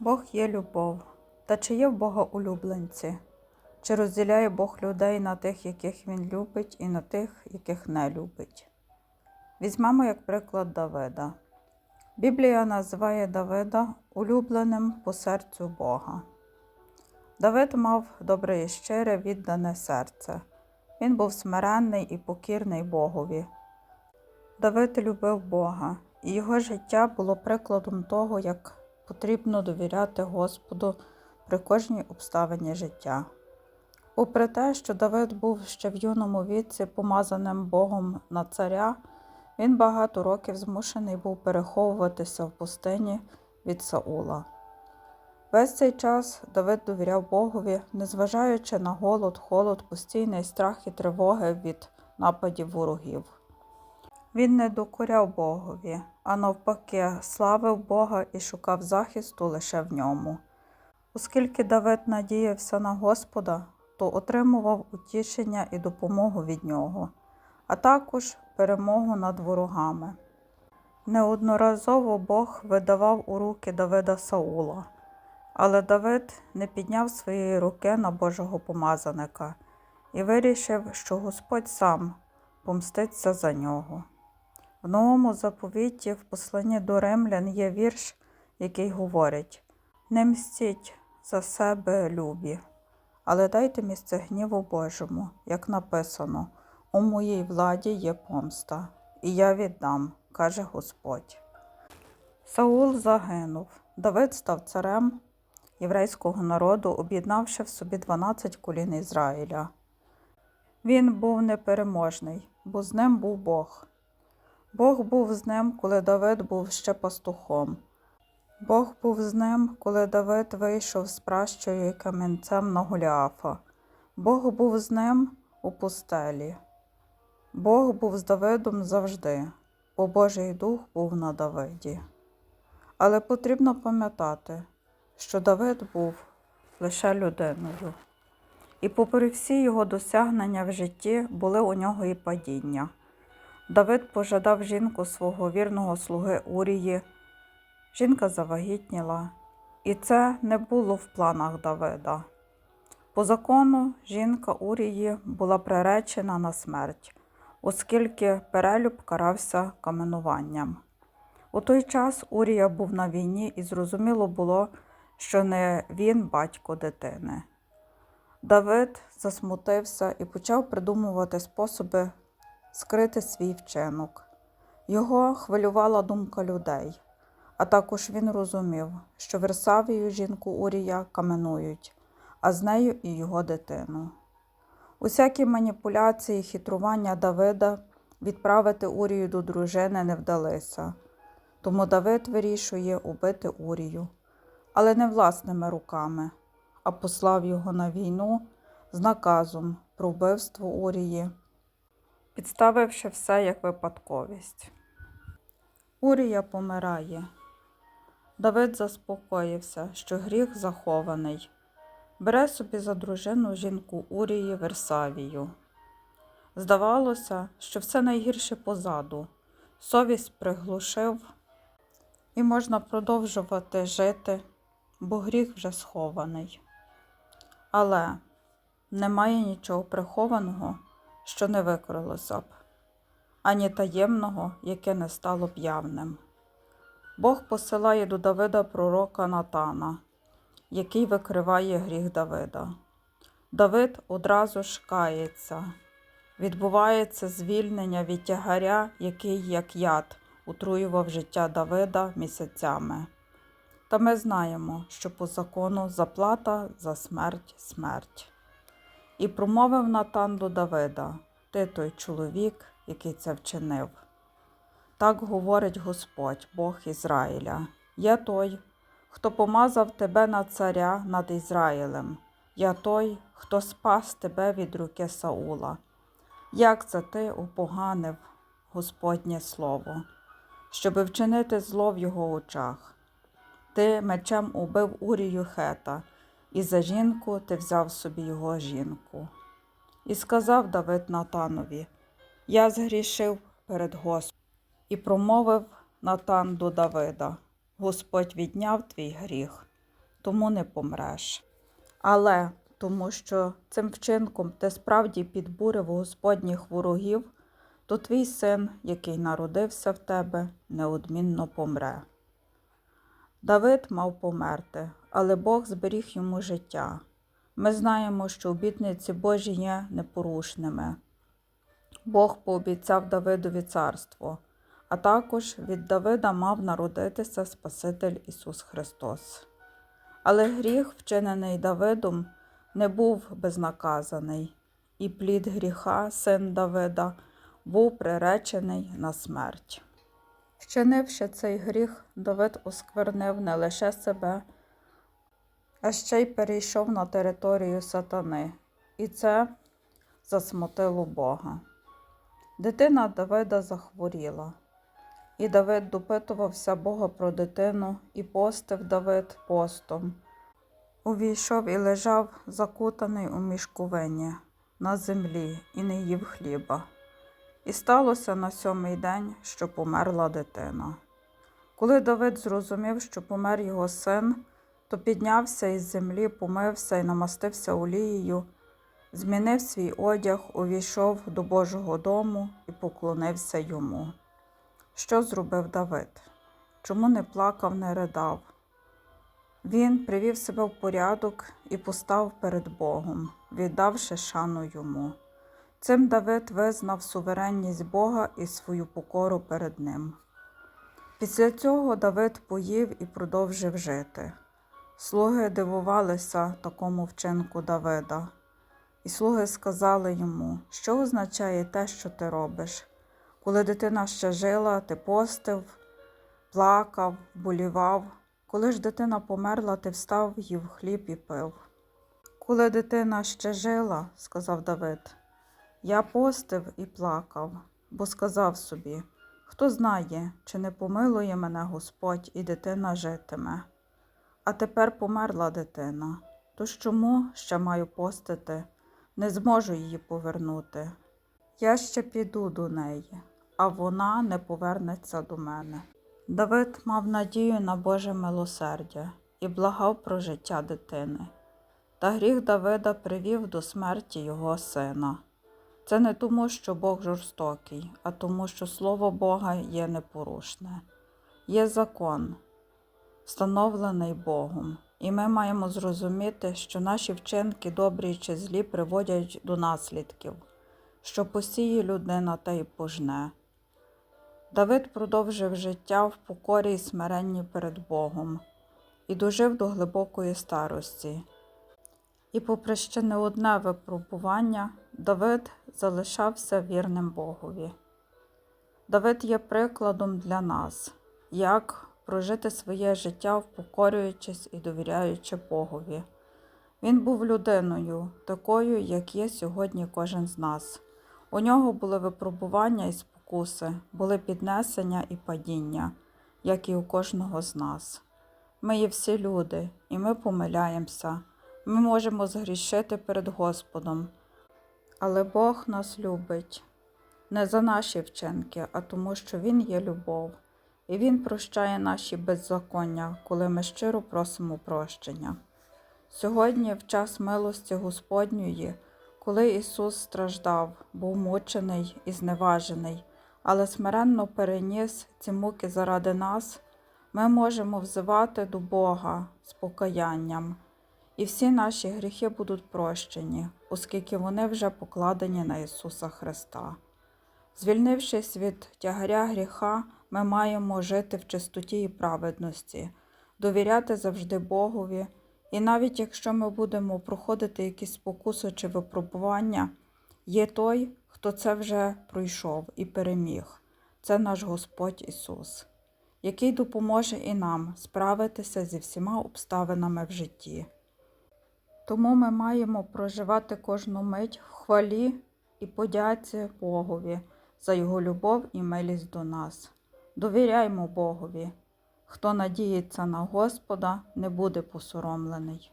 Бог є любов. Та чи є в Бога улюбленці? Чи розділяє Бог людей на тих, яких Він любить, і на тих, яких не любить? Візьмемо як приклад Давида. Біблія називає Давида улюбленим по серцю Бога. Давид мав добре і щире віддане серце. Він був смиренний і покірний Богові. Давид любив Бога, і його життя було прикладом того, як потрібно довіряти Господу при кожній обставині життя. Попри те, що Давид був ще в юному віці помазаним Богом на царя, він багато років змушений був переховуватися в пустині від Саула. Весь цей час Давид довіряв Богові, незважаючи на голод, холод, постійний страх і тривоги від нападів ворогів. Він не докоряв Богові, а навпаки, славив Бога і шукав захисту лише в ньому. Оскільки Давид надіявся на Господа, то отримував утішення і допомогу від нього, а також перемогу над ворогами. Неодноразово Бог видавав у руки Давида Саула, але Давид не підняв своєї руки на Божого помазаника і вирішив, що Господь сам помститься за нього. В новому заповіті в посланні до римлян є вірш, який говорить: Не мстіть за себе любі, але дайте місце гніву Божому, як написано: у моїй владі є помста, і я віддам, каже Господь. Саул загинув. Давид став царем єврейського народу, об'єднавши в собі 12 колін Ізраїля. Він був непереможний, бо з ним був Бог. Бог був з ним, коли Давид був ще пастухом. Бог був з ним, коли Давид вийшов з пращою і камінцем на Голіафа. Бог був з ним у пустелі. Бог був з Давидом завжди, бо Божий дух був на Давиді. Але потрібно пам'ятати, що Давид був лише людиною. І попри всі його досягнення в житті були у нього і падіння. Давид пожадав жінку свого вірного слуги Урії. Жінка завагітніла, і це не було в планах Давида. По закону жінка Урії була приречена на смерть, оскільки перелюб карався каменуванням. У той час Урія був на війні, і зрозуміло було, що не він батько дитини. Давид засмутився і почав придумувати способи скрити свій вчинок. Його хвилювала думка людей, а також він розумів, що Версавію жінку Урія каменують, а з нею і його дитину. Усякі маніпуляції, хитрування Давида відправити Урію до дружини не вдалися, тому Давид вирішує убити Урію, але не власними руками, а послав його на війну з наказом про вбивство Урії підставивши все як випадковість. Урія помирає. Давид заспокоївся, що гріх захований. Бере собі за дружину жінку Урії Версавію. Здавалося, що все найгірше позаду, совість приглушив, і можна продовжувати жити, бо гріх вже схований. Але немає нічого прихованого що не викрилося б, ані таємного, яке не стало б явним. Бог посилає до Давида пророка Натана, який викриває гріх Давида. Давид одразу ж кається, відбувається звільнення від тягаря, який, як яд, утруював життя Давида місяцями. Та ми знаємо, що по закону заплата за смерть смерть. І промовив Натан до Давида ти той чоловік, який це вчинив. Так говорить Господь, Бог Ізраїля. Я той, хто помазав тебе на царя над Ізраїлем. Я той, хто спас тебе від руки Саула. Як це ти упоганив Господнє Слово, щоби вчинити зло в його очах? Ти мечем убив Урію хета і за жінку ти взяв собі його жінку. І сказав Давид Натанові: Я згрішив перед Господом. І промовив Натан до Давида: Господь відняв твій гріх. тому не помреш. Але тому що цим вчинком ти справді підбурив Господніх ворогів, то твій син, який народився в тебе, неодмінно помре. Давид мав померти, але Бог зберіг йому життя. Ми знаємо, що обітниці Божі є непорушними. Бог пообіцяв Давидові царство, а також від Давида мав народитися Спаситель Ісус Христос. Але гріх, вчинений Давидом, не був безнаказаний, і плід гріха, син Давида, був приречений на смерть. Вчинивши цей гріх, Давид осквернив не лише себе, а ще й перейшов на територію сатани, і це засмутило Бога. Дитина Давида захворіла, і Давид допитувався Бога про дитину, і постив Давид постом. Увійшов і лежав закутаний у мішковині на землі і не їв хліба. І сталося на сьомий день, що померла дитина. Коли Давид зрозумів, що помер його син, то піднявся із землі, помився і намастився олією, змінив свій одяг, увійшов до Божого дому і поклонився йому. Що зробив Давид? Чому не плакав, не ридав? Він привів себе в порядок і постав перед Богом, віддавши шану йому. Цим Давид визнав суверенність Бога і свою покору перед ним. Після цього Давид поїв і продовжив жити. Слуги дивувалися такому вчинку Давида, і слуги сказали йому, що означає те, що ти робиш. Коли дитина ще жила, ти постив, плакав, болівав. Коли ж дитина померла, ти встав, їв хліб і пив. Коли дитина ще жила, сказав Давид, я постив і плакав, бо сказав собі, хто знає, чи не помилує мене Господь і дитина житиме. А тепер померла дитина, тож чому ще маю постити, не зможу її повернути. Я ще піду до неї, а вона не повернеться до мене. Давид мав надію на Боже милосердя і благав про життя дитини. Та гріх Давида привів до смерті його сина. Це не тому, що Бог жорстокий, а тому, що Слово Бога є непорушне. Є закон, встановлений Богом, і ми маємо зрозуміти, що наші вчинки, добрі чи злі, приводять до наслідків, що посіє людина та й пожне. Давид продовжив життя в покорі й смиренні перед Богом і дожив до глибокої старості. І, попри ще не одне випробування, Давид залишався вірним Богові. Давид є прикладом для нас, як прожити своє життя, впокорюючись і довіряючи Богові. Він був людиною, такою, як є сьогодні кожен з нас. У нього були випробування і спокуси, були піднесення і падіння, як і у кожного з нас. Ми є всі люди, і ми помиляємося. Ми можемо згрішити перед Господом, але Бог нас любить не за наші вчинки, а тому, що Він є любов, і Він прощає наші беззаконня, коли ми щиро просимо прощення. Сьогодні, в час милості Господньої, коли Ісус страждав, був мучений і зневажений, але смиренно переніс ці муки заради нас, ми можемо взивати до Бога з покаянням і всі наші гріхи будуть прощені, оскільки вони вже покладені на Ісуса Христа. Звільнившись від тягаря гріха, ми маємо жити в чистоті і праведності, довіряти завжди Богові, і навіть якщо ми будемо проходити якісь спокуси чи випробування, є той, хто це вже пройшов і переміг. Це наш Господь Ісус, який допоможе і нам справитися зі всіма обставинами в житті. Тому ми маємо проживати кожну мить в хвалі і подяці Богові за Його любов і милість до нас. Довіряймо Богові. Хто надіється на Господа, не буде посоромлений.